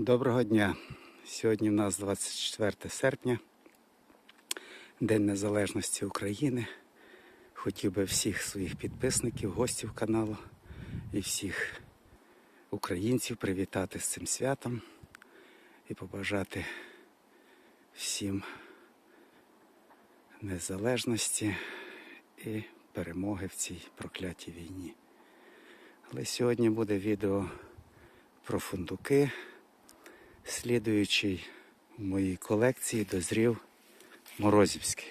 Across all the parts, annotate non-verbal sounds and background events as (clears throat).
Доброго дня. Сьогодні в нас 24 серпня, День Незалежності України. Хотів би всіх своїх підписників, гостів каналу і всіх українців привітати з цим святом і побажати всім незалежності і перемоги в цій проклятій війні. Але сьогодні буде відео про фундуки. Слідуючий в моїй колекції дозрів Морозівський.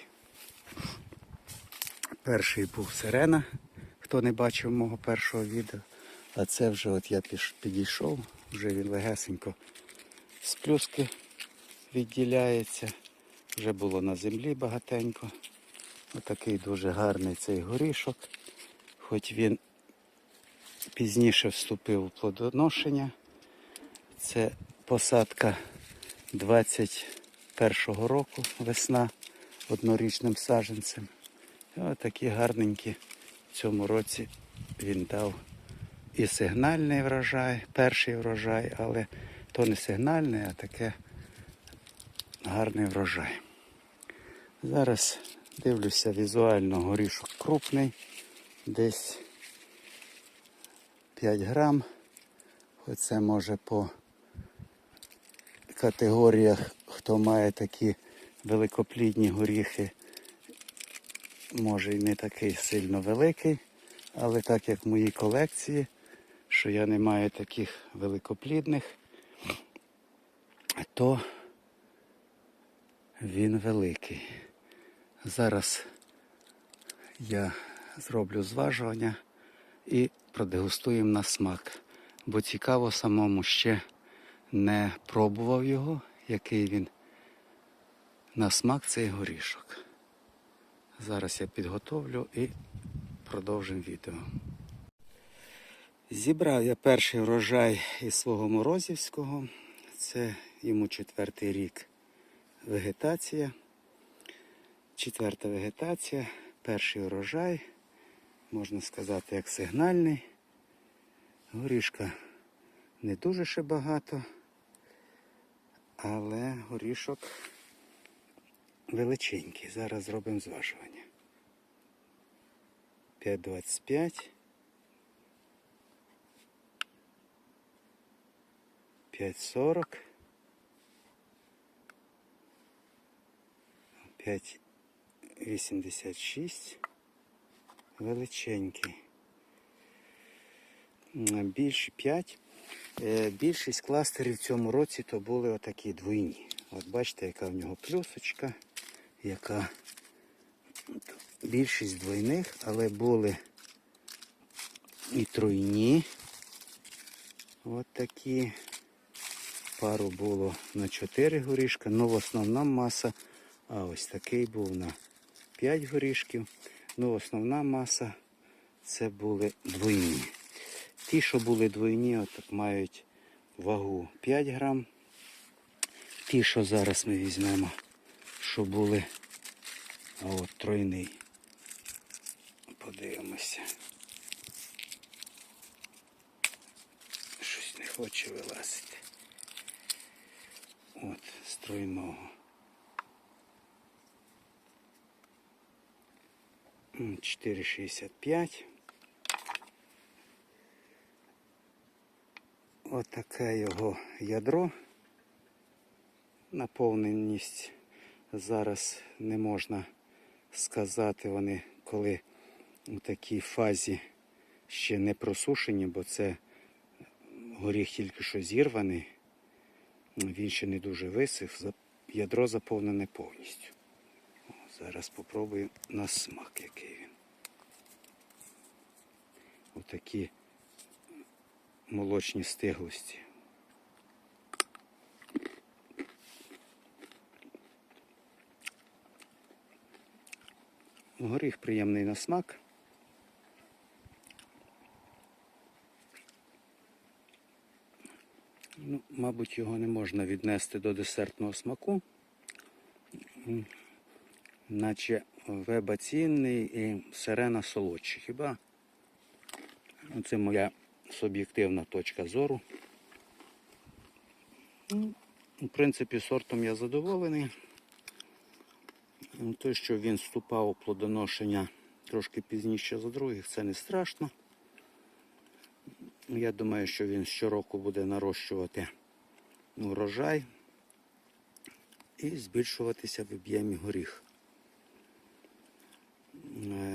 Перший був сирена, хто не бачив мого першого відео. А це вже от я підійшов, вже він легесенько з плюски відділяється. Вже було на землі багатенько. Отакий дуже гарний цей горішок. Хоч він пізніше вступив у плодоношення. Це посадка 21-го року, весна однорічним саджанцем. І отакі гарненькі в цьому році він дав і сигнальний врожай, перший врожай, але то не сигнальний, а таке гарний врожай. Зараз дивлюся візуально горішок крупний, десь 5 грам. Оце може по категоріях, хто має такі великоплідні горіхи, може і не такий сильно великий, але так як в моїй колекції, що я не маю таких великоплідних, то він великий. Зараз я зроблю зважування і продегустуємо на смак. Бо цікаво самому ще не пробував його, який він на смак цей горішок. Зараз я підготовлю і продовжимо відео. Зібрав я перший врожай із свого морозівського. Це йому четвертий рік вегетація. Четверта вегетація, перший урожай, можна сказати, як сигнальний. Горішка не дуже ще багато, але горішок величенький. Зараз зробимо зважування. 5,25. 5,40. 5,86. Величенький. Більше 5. Е, Більшість кластерів в цьому році то були отакі двойні. От бачите, яка в нього плюсочка, яка більшість двойних, але були і тройні. От такі. Пару було на 4 горішка, ну в основна маса, а ось такий був на 5 горішків. Ну, основна маса це були двойні. Ті, що були двойні, от мають вагу 5 грам. Ті, що зараз ми візьмемо, що були, от тройний. Подивимося. Щось не хоче вилазити. От, з тройного. М, 4,65. Отаке його ядро. Наповненість зараз не можна сказати вони, коли у такій фазі ще не просушені, бо це горіх тільки що зірваний. Він ще не дуже висив, ядро заповнене повністю. О, Зараз спробую на смак, який він. Отакі молочні стиглості. Горіх приємний на смак. Ну, мабуть, його не можна віднести до десертного смаку. Наче веба цінний і сирена солодші. Хіба це моя суб'єктивна точка зору. Ну, В принципі, сортом я задоволений. Ну, Те, що він вступав у плодоношення трошки пізніше за других, це не страшно. Я думаю, що він щороку буде нарощувати урожай і збільшуватися в об'ємі горіх. Е,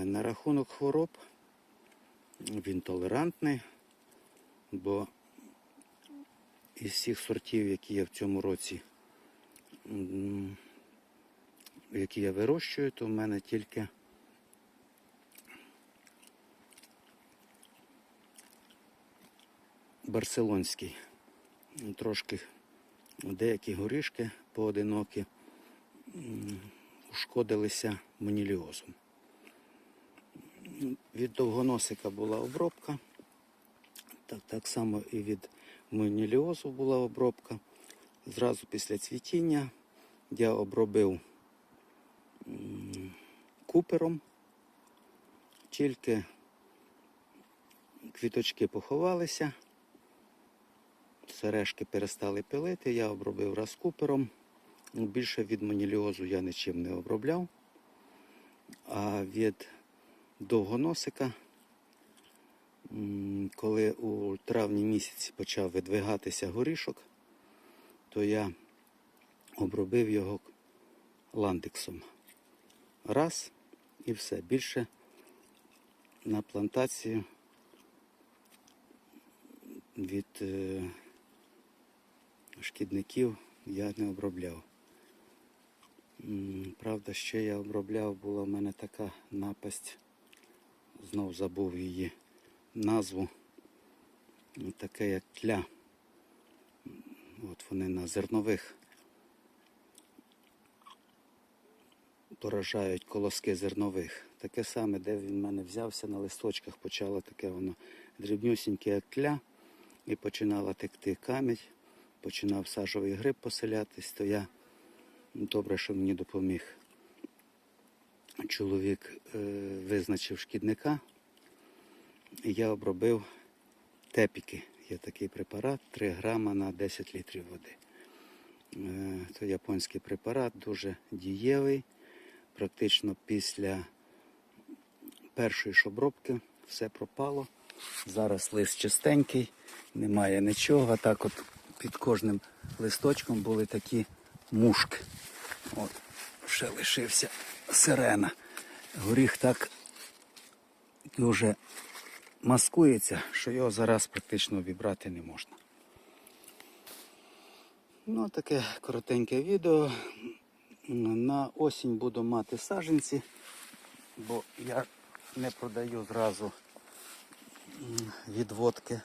На рахунок хвороб він толерантний, бо із всіх сортів, які я в цьому році, які я вирощую, то в мене тільки барселонський. Трошки деякі горішки поодинокі ушкодилися маніліозом. Від довгоносика була обробка, так, так само і від маніліозу була обробка. Зразу після цвітіння я обробив купером, тільки квіточки поховалися, сережки перестали пилити, я обробив раз купером. Ну, Більше від маніліозу я нічим не обробляв. А від довгоносика, у травні місяці почав видвигатися горішок, то я обробив його ландексом. Раз і все. Більше на плантацію від е, шкідників я не обробляв. Правда, ще я обробляв, була в мене така напасть, знов забув її назву. Таке як тля. От вони на зернових поражають колоски зернових. Таке саме, де він в мене взявся, на листочках почало таке воно дрібнюсіньке, як тля, і починала текти камінь, починав сажовий гриб поселятись, то я добре, що мені допоміг. Чоловік е, визначив шкідника, і я обробив тепіки. Є такий препарат 3 грама на 10 літрів води. Е, Це японський препарат, дуже дієвий. Практично після першої ж обробки все пропало. Зараз лист чистенький, немає нічого. А Так от під кожним листочком були такі мушки. От, ще лишився сирена. Горіх так дуже маскується, що його зараз практично обібрати не можна. Ну, таке коротеньке відео. На осінь буду мати саженці, бо я не продаю зразу відводки,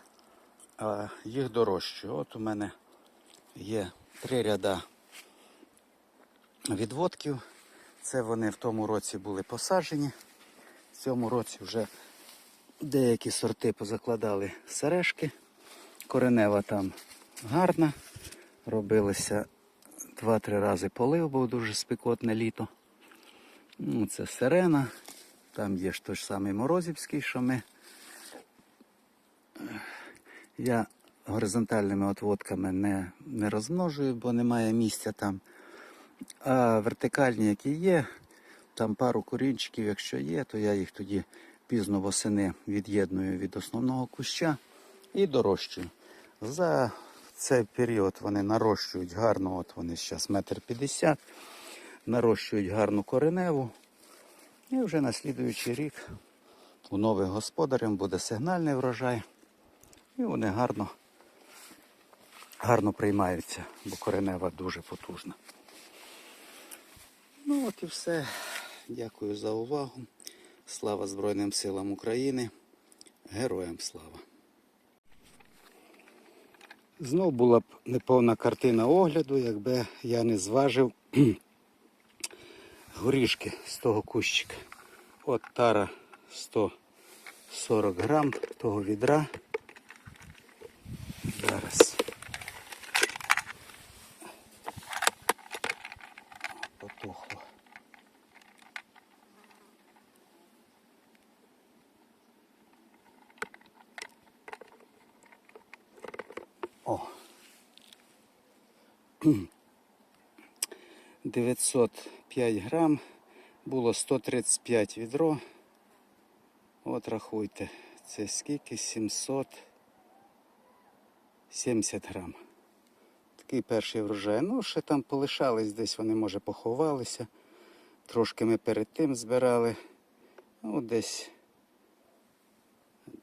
а їх дорожчу. От у мене є три ряда відводків. Це вони в тому році були посаджені. В цьому році вже деякі сорти позакладали сережки. Коренева там гарна. Робилися два-три рази полив, був дуже спекотне літо. Ну, це сирена. Там є ж той ж самий Морозівський, що ми. Я горизонтальними отводками не, не розмножую, бо немає місця там. А вертикальні, які є, там пару корінчиків, якщо є, то я їх тоді пізно восени від'єдную від основного куща і дорощую. За цей період вони нарощують гарно, от вони зараз метр п'ятдесят, нарощують гарну кореневу. І вже на слідуючий рік у нових господарів буде сигнальний врожай. І вони гарно, гарно приймаються, бо коренева дуже потужна. Ну от і все. Дякую за увагу. Слава Збройним силам України. Героям слава! Знов була б неповна картина огляду, якби я не зважив (clears throat) горішки з того кущика. От тара 140 грам того відра. Зараз. Потухло. О. 905 грам. Було 135 відро. От рахуйте, це скільки? 770 грам. Такий перший врожай. Ну, ще там полишались десь, вони, може, поховалися. Трошки ми перед тим збирали. Ну, десь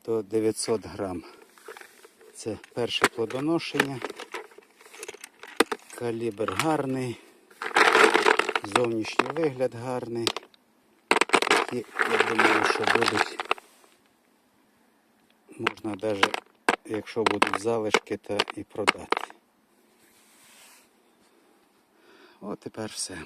до 900 грам. Це перше плодоношення. Калібр гарний. Зовнішній вигляд гарний. І я думаю, що будуть, можна навіть, якщо будуть залишки, то і продати. От тепер все.